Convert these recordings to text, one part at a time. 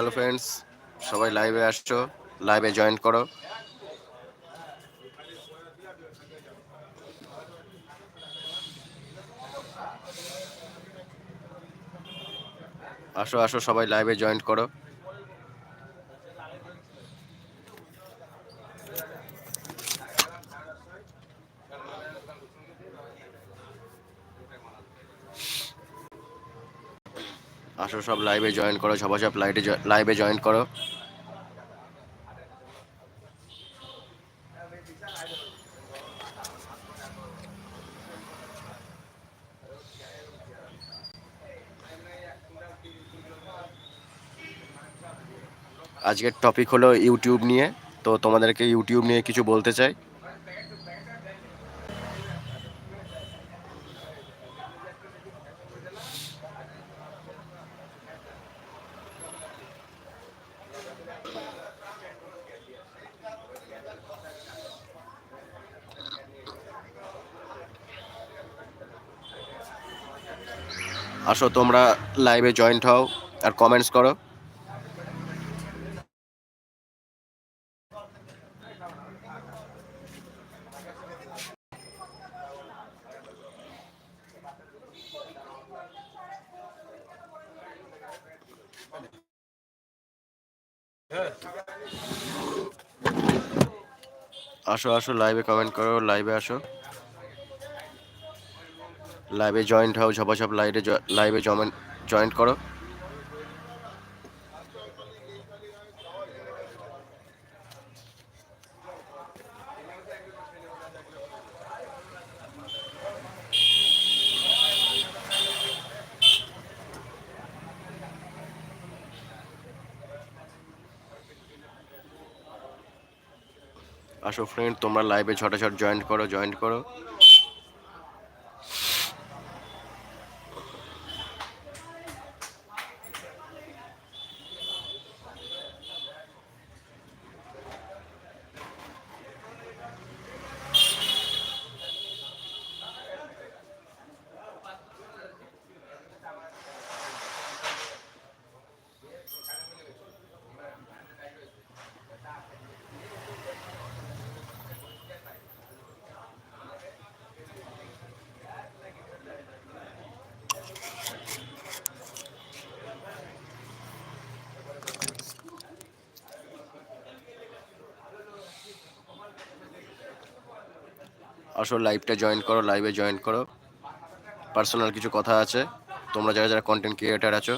Hello friends সবাই লাইভে আসছো লাইভে জয়েন করো। আসো আসো সবাই লাইভে জয়েন করো আসো সব লাইভে জয়েন করো, সবাই সব লাইভে লাইভে জয়েন করো। আজকের টপিক হলো ইউটিউব নিয়ে। তো তোমাদেরকে ইউটিউব নিয়ে কিছু বলতে চাই। আসো, তোমরা লাইভে জয়েন্ট হও আর কমেন্টস করো। আসো আসো লাইভে কমেন্ট করো লাইভে আসো। লাইভে জয়েন্ট হও সব লাইভে লাইভে জয়েন্ট করো। আসো ফ্রেন্ড তোমরা লাইভে ছটা ছট জয়েন্ট করো জয়েন্ট করো। আসো লাইভটা জয়েন করো লাইভে জয়েন করো। পার্সোনাল কিছু কথা আছে? তোমরা যারা যারা কন্টেন্ট ক্রিয়েটার আছো।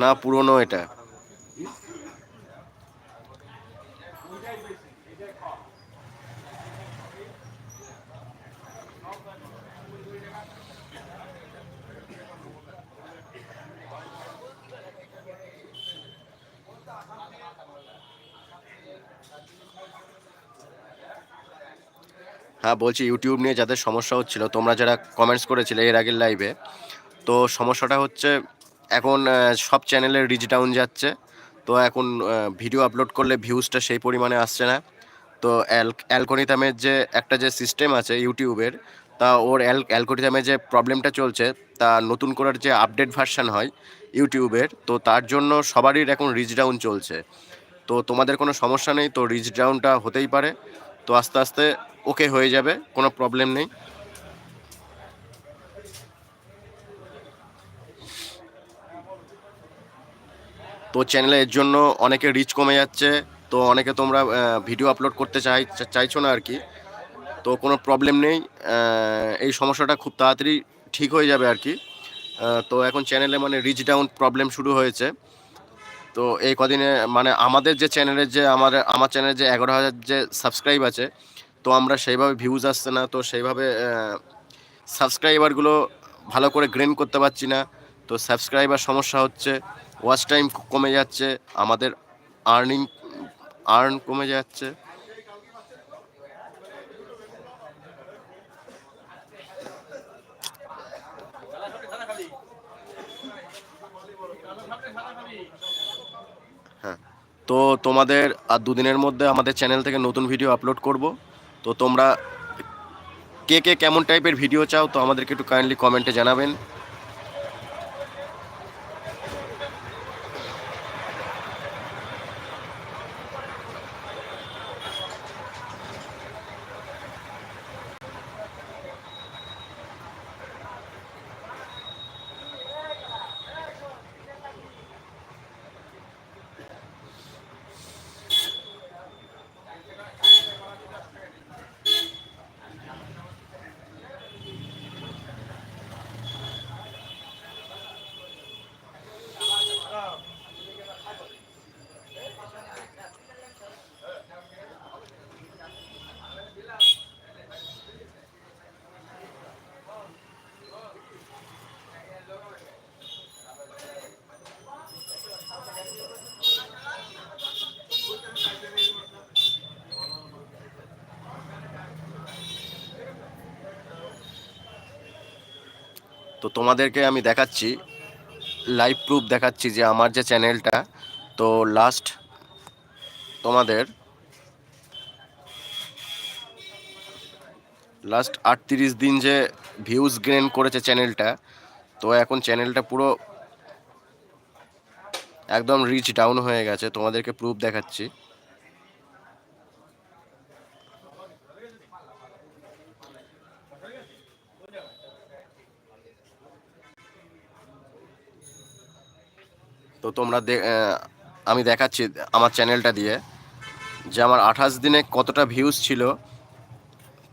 না, পুরনো এটা। বলছি ইউটিউব নিয়ে যাদের সমস্যা হচ্ছিল, তোমরা যারা কমেন্টস করেছিলে এর আগের লাইভে তো সমস্যাটা হচ্ছে এখন সব চ্যানেলের রিচ ডাউন যাচ্ছে। তো এখন ভিডিও আপলোড করলে ভিউজটা সেই পরিমাণে আসছে না। তো অ্যালকোরিথামের যে একটা যে সিস্টেম আছে ইউটিউবের তা ওর অ্যাল অ্যালকোরিথামের যে প্রবলেমটা চলছে, তা নতুন করার যে আপডেট ভার্সান হয় ইউটিউবের তো তার জন্য সবারই এখন রিচ ডাউন চলছে। তো তোমাদের কোনো সমস্যা নেই, তো রিচ ডাউনটা হতেই পারে। তো আস্তে আস্তে ওকে হয়ে যাবে, কোনো প্রবলেম নেই। তো চ্যানেলে এর জন্য অনেকে রিচ কমে যাচ্ছে, তো অনেকে তোমরা ভিডিও আপলোড করতে চাই, চাইছো না আর কি। তো কোনো প্রবলেম নেই এই সমস্যাটা খুব তাড়াতাড়ি ঠিক হয়ে যাবে আর কি। তো এখন চ্যানেলে মানে রিচ ডাউন প্রবলেম শুরু হয়েছে। তো এই কদিনে মানে আমাদের যে চ্যানেলের যে আমার আমার চ্যানেলে যে এগারো হাজার যে সাবস্ক্রাইব আছে, তো আমরা সেইভাবে ভিউজ আসছে না, তো সেইভাবে সাবস্ক্রাইবারগুলো ভালো করে গ্রেন করতে পারছি না। তো সাবস্ক্রাইবার সমস্যা হচ্ছে ওয়াচ টাইম কমে যাচ্ছে, আমাদের আর্নিং আর্ন কমে যাচ্ছে। হ্যাঁ। তো তোমাদের আর দুদিনের মধ্যে আমাদের চ্যানেল থেকে নতুন ভিডিও আপলোড করব। তো তোমরা কে কে কেমন টাইপের ভিডিও চাও, তো আমাদেরকে একটু কাইন্ডলি কমেন্টে জানাবেন। তো তোমাদেরকে আমি দেখাচ্ছি লাইভ প্রুফ দেখাচ্ছি যে আমার যে চ্যানেলটা তো লাস্ট তোমাদের লাস্ট আটত্রিশ দিন যে ভিউজ গেন করেছে চ্যানেলটা তো এখন চ্যানেলটা পুরো একদম রিচ ডাউন হয়ে গেছে। তোমাদেরকে প্রুফ দেখাচ্ছি। তো তোমরা আমি দেখাচ্ছি আমার চ্যানেলটা দিয়ে যে আমার আঠাশ দিনে কতটা ভিউজ ছিল।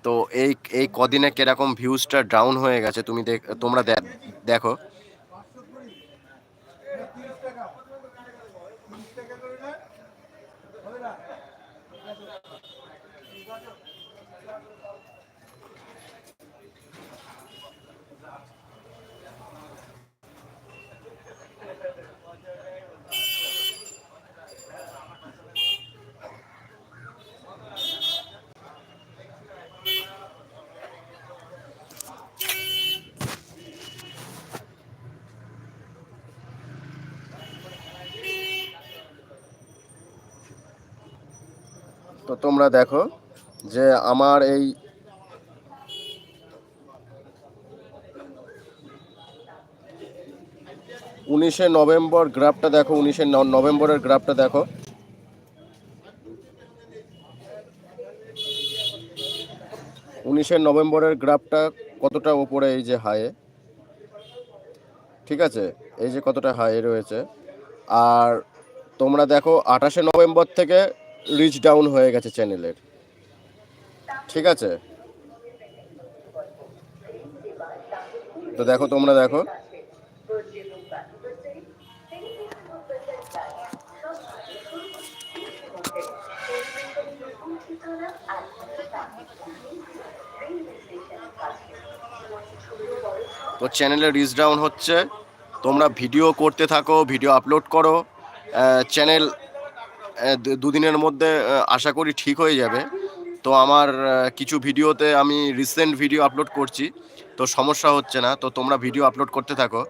তো এই এই কদিনে কীরকম ভিউজটা ডাউন হয়ে গেছে তুমি দেখ তোমরা দেখো। তো তোমরা দেখো যে আমার এই উনিশে নভেম্বর গ্রাফটা দেখো, উনিশে নভেম্বরের গ্রাফটা দেখো। উনিশে নভেম্বরের গ্রাফটা কতটা ওপরে এই যে হায়ে ঠিক আছে? এই যে কতটা হায়ে রয়েছে। আর তোমরা দেখো, আঠাশে নভেম্বর থেকে রিচ ডাউন হয়ে গেছে চ্যানেলের ঠিক আছে? তো দেখো তোমরা দেখো। তো চ্যানেলে রিচ ডাউন হচ্ছে। তোমরা ভিডিও করতে থাকো ভিডিও আপলোড করো। চ্যানেল দুদিনের মধ্যে আশা করি ঠিক হয়ে যাবে। তো আমার কিছু ভিডিওতে আমি রিসেন্ট ভিডিও আপলোড করছি। তো সমস্যা হচ্ছে না। তো তোমরা ভিডিও আপলোড করতে থাকো।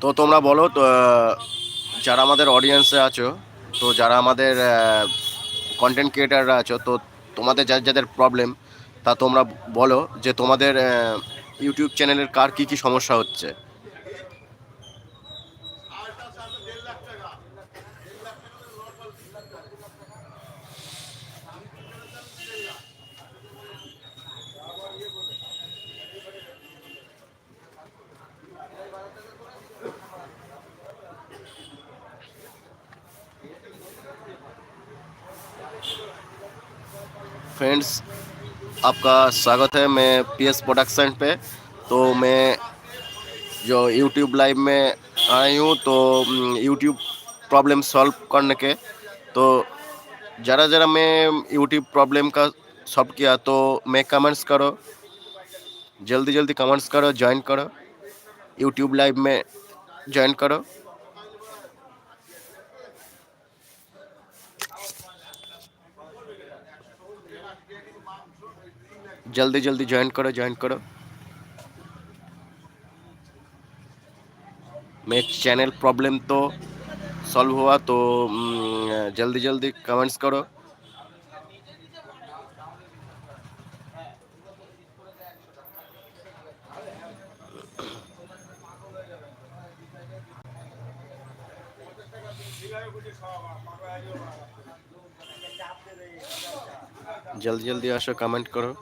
তো তোমরা বলো, তো যারা আমাদের অডিয়েন্সে আছো, তো যারা আমাদের কন্টেন্ট ক্রিয়েটাররা আছো, তো তোমাদের যাদের যাদের প্রবলেম তা তোমরা বলো যে তোমাদের ইউটিউব চ্যানেলের কার কী কী সমস্যা হচ্ছে। फ्रेंड्स, आपका स्वागत है मैं पी एस प्रोडक्शन पे। तो मैं जो यूट्यूब लाइव में आई हूँ तो यूट्यूब प्रॉब्लम सॉल्व करने के। तो ज़रा ज़रा मैं यूट्यूब प्रॉब्लम का सॉल्व किया तो मैं कमेंट्स करो। जल्दी जल्दी कमेंट्स करो ज्वाइन करो। यूट्यूब लाइव में ज्वाइन करो। जल्दी जल्दी ज्वाइन करो ज्वाइन करो। मैं चैनल प्रॉब्लम तो सॉल्व हुआ तो हम्म, जल्दी जल्दी कमेंट्स करो। जल्दी जल्दी आशो कमेंट करो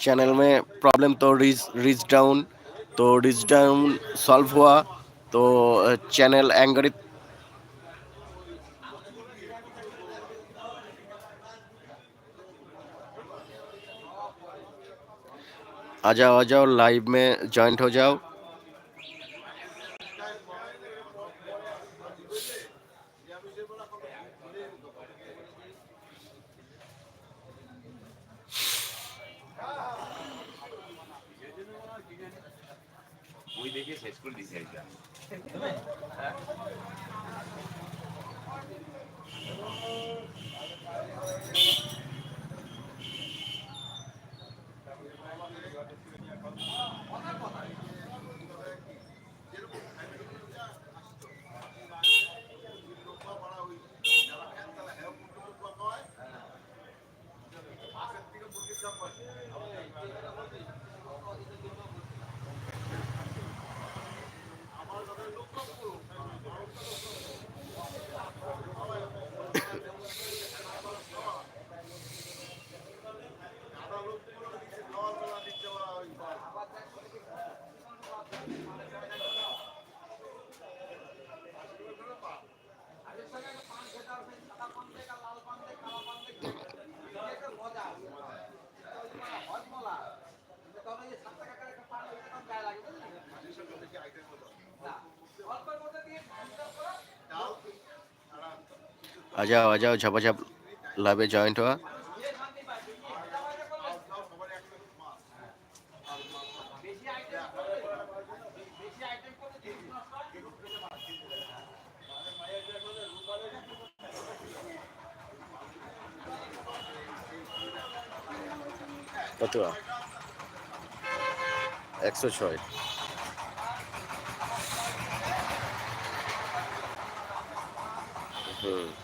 चैनल में प्रॉब्लम तो रीच रीच डाउन तो रीच डाउन सॉल्व हुआ तो चैनल एंगरी आ जाओ आ जाओ लाइव में ज्वाइंट हो जाओ आ जाओ आ जाओ झपाझप लाइव में ज्वाइंट हुआ কত একশো ছয় হুম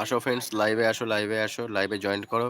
আসো ফ্রেন্ডস লাইভে আসো লাইভে আসো লাইভে জয়েন করো।